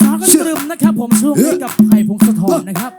สาวกันตรึมนะครับ ผมช่วงนี้กับไผ่พงศธรนะครับ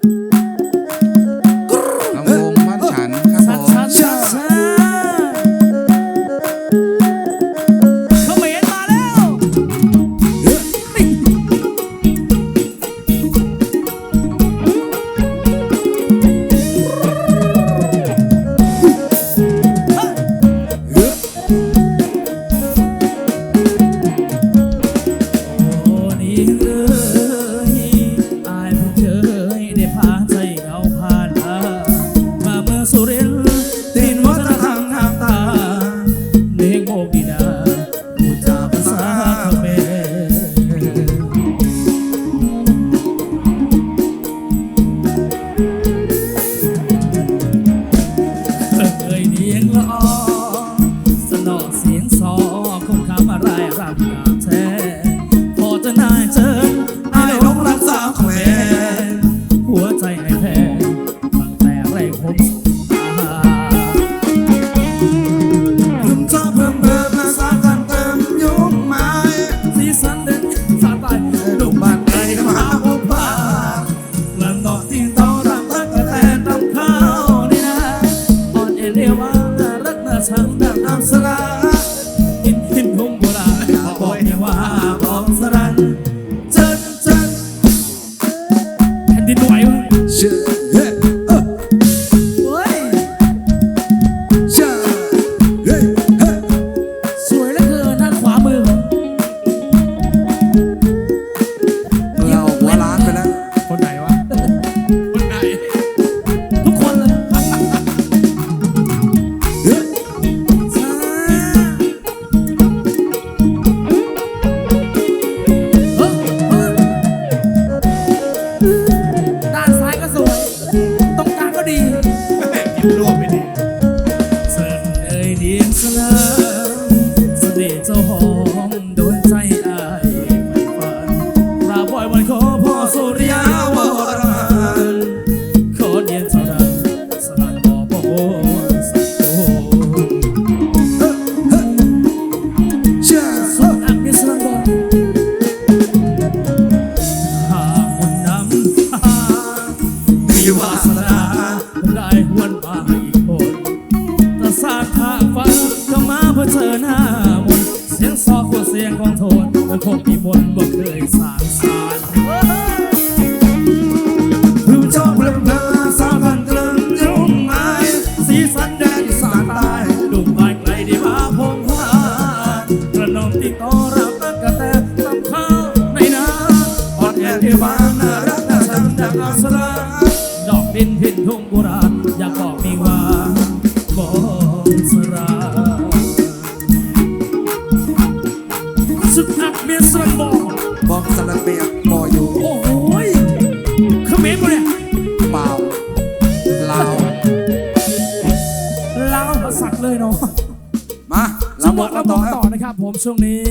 sou meu.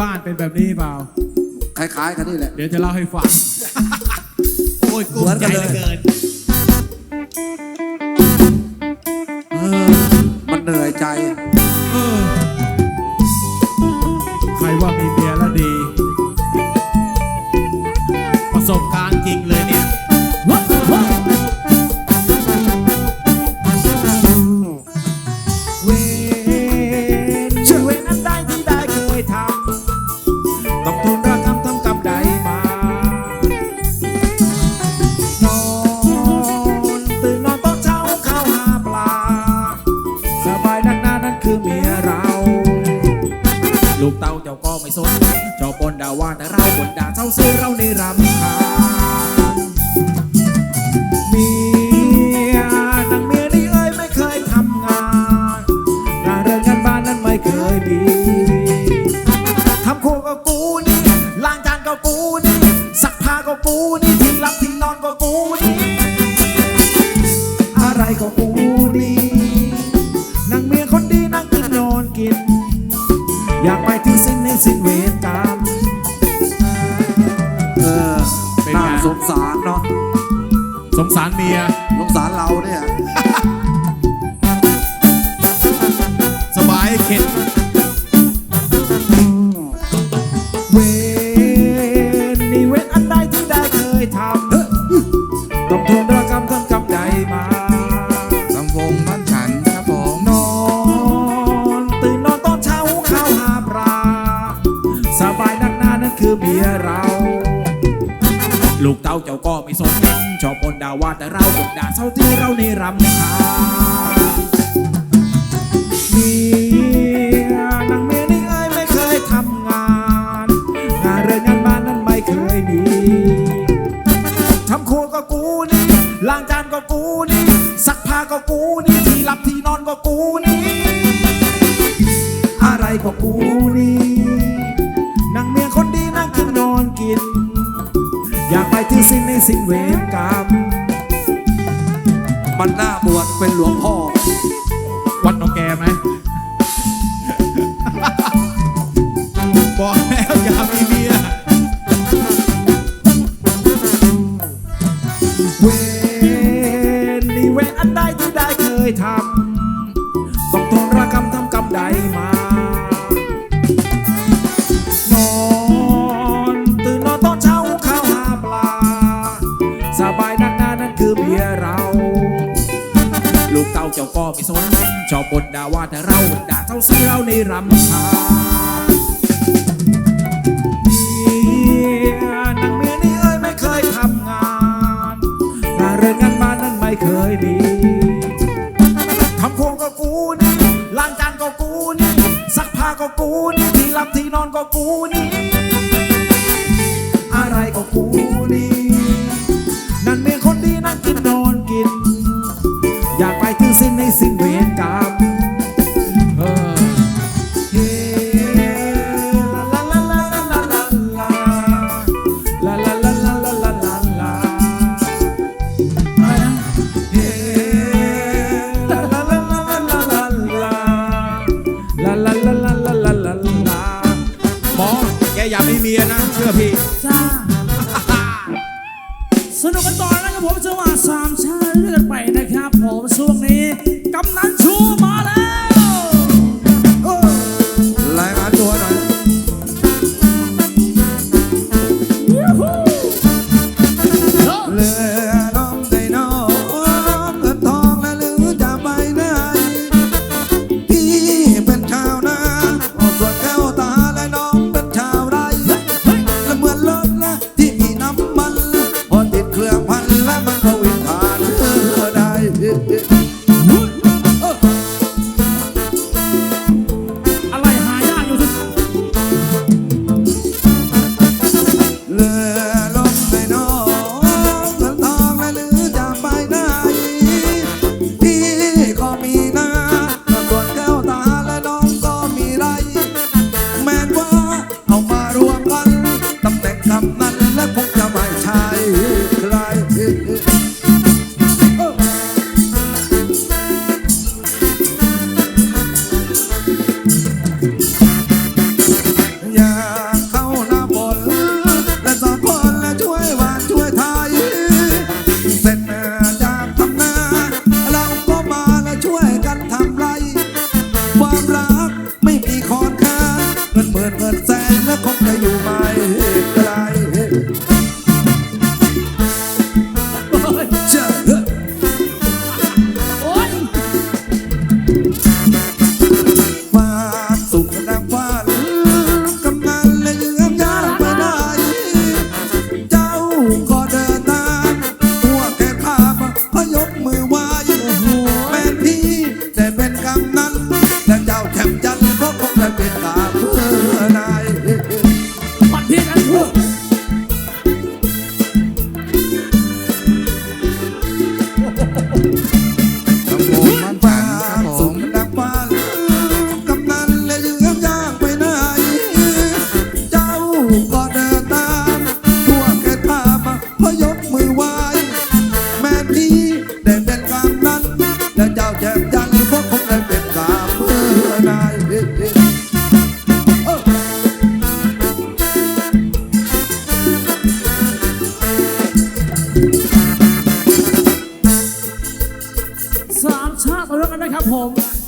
บ้านเป็นแบบนี้เปล่า คล้ายๆกันนี่แหละ เดี๋ยวจะเล่าให้ฟัง โอ้ยกุ้มใจเหลือเกินเออมันเหนื่อยใจ สวยเราในรำ สงสารเนาะสงสารเมีย สงสารเราเนี่ย ว่าแต่เราบนด่าเศร้าที่เราในรำคาญเมียนางเมียนี่เอ้ไม่เคยทำงาน งานเรือนงานบ้านนั้นไม่เคยมีทำครัวก็กูนี่ล้างจานก็กูนี่ซักผ้าก็กูนี่ที่หลับที่นอนก็กูนี่อะไรก็กูนี่นางเมียคนดีนั่งกินนอนกิน อยากไปที่สิ้นในสิ้นเวรกรรม มันน่าบวชเป็นหลวงพ่อ วัดน้องแกไหม บอกแล้วอย่ามีเมียเวรนี่เวรอันใดที่ได้เคยทำ ชอบบนด่าว่าแต่เราด่าเจ้าซื้อเราในรำคาญเมียนางเมียนี่เอ้ยไม่เคยทำงานงานเรื่องงานบ้านนั้นไม่เคยมีทำโครัวก็กูนี่ล้างจานก็กูนี่ซักผ้าก็กูนี่ที่หลับที่นอนก็กูนี่ อะไรก็กูนี่นั่นเมียคนดีนั่งกินนอนกิน อยากไปถึงสิ้นในสิ้นเวร นุกกันต่อนะครับผมจังหวะสามชาติเลื่อนไปนะครับผมช่วงนี้กำนันชูมา ยครับผม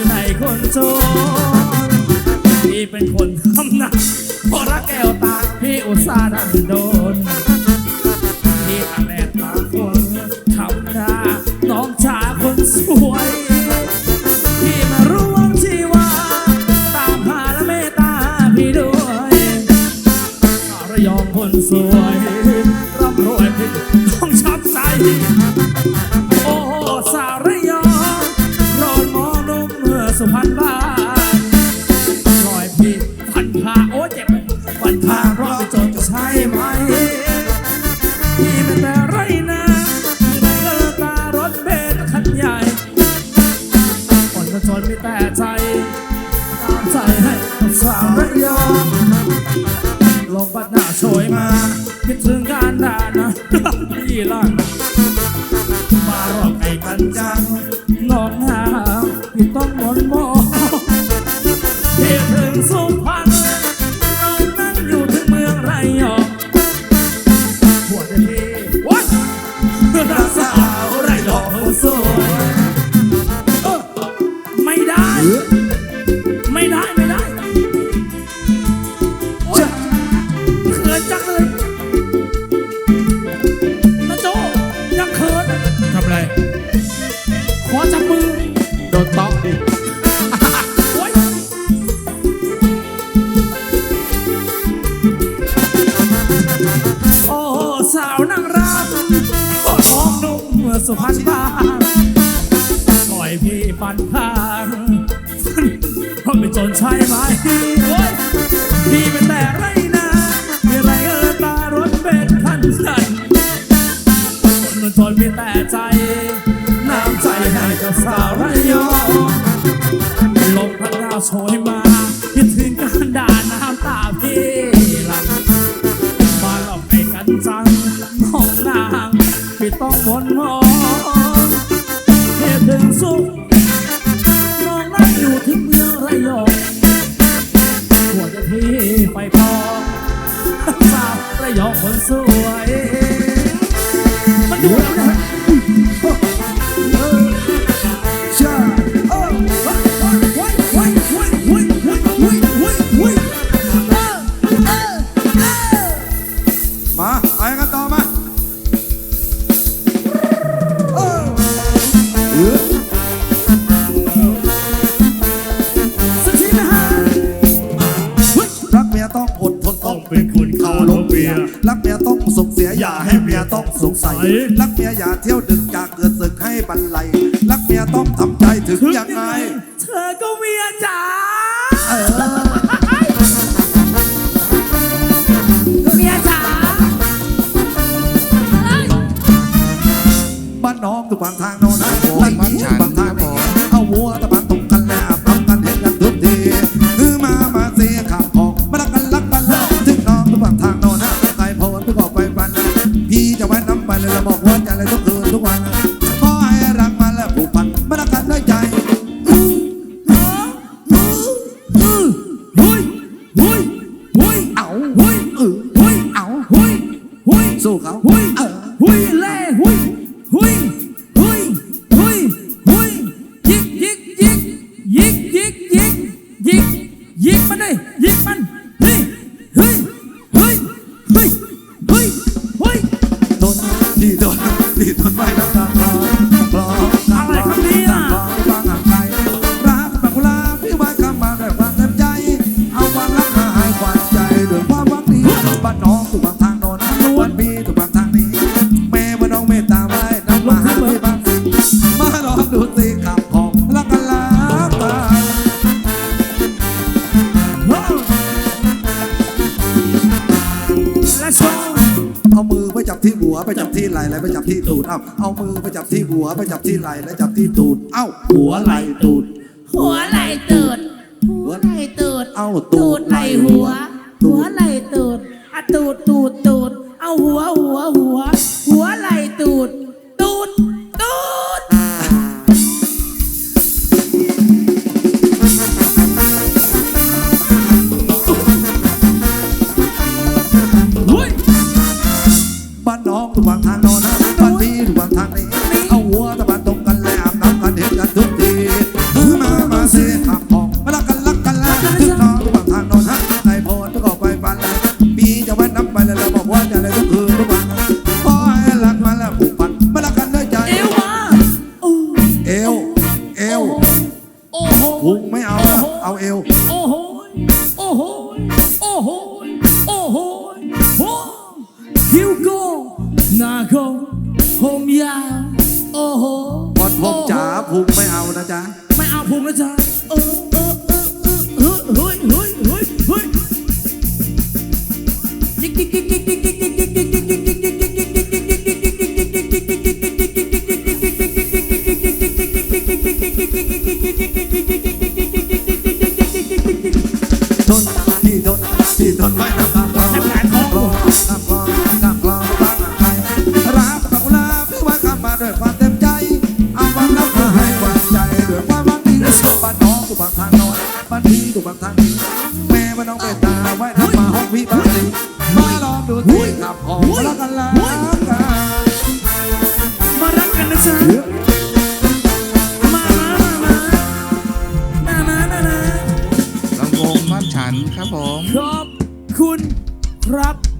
อู่ไนคนโจรพี่เป็นคนทำหน้าพอรักแก้วตาพี่อุตส่าห์ทำโดน มันทนมีแต่ใจ น้ำใจให้กับสาวระยองลมพัดดาวโชยมาานน้องทุกฝั่งทางโน้นไล่หมูบางทางบอกเอาวัวตะบานตกกันแล้วปั๊กันเห็นกันทุกทีับที่ตูดเอ้าเอามือไปจับที่หัวไปจับที่ไหล่แล้วจับที่ตูด เอ้าหัวไหล่ตูด หัวไหล่ตูด หัวไหล่ตูด เอ้าตูดไหล่หัว หัวไหล่ตูดอะตูดตูดตูด เอาหัวหัวหัว kick kick kick kick kick kick kick kick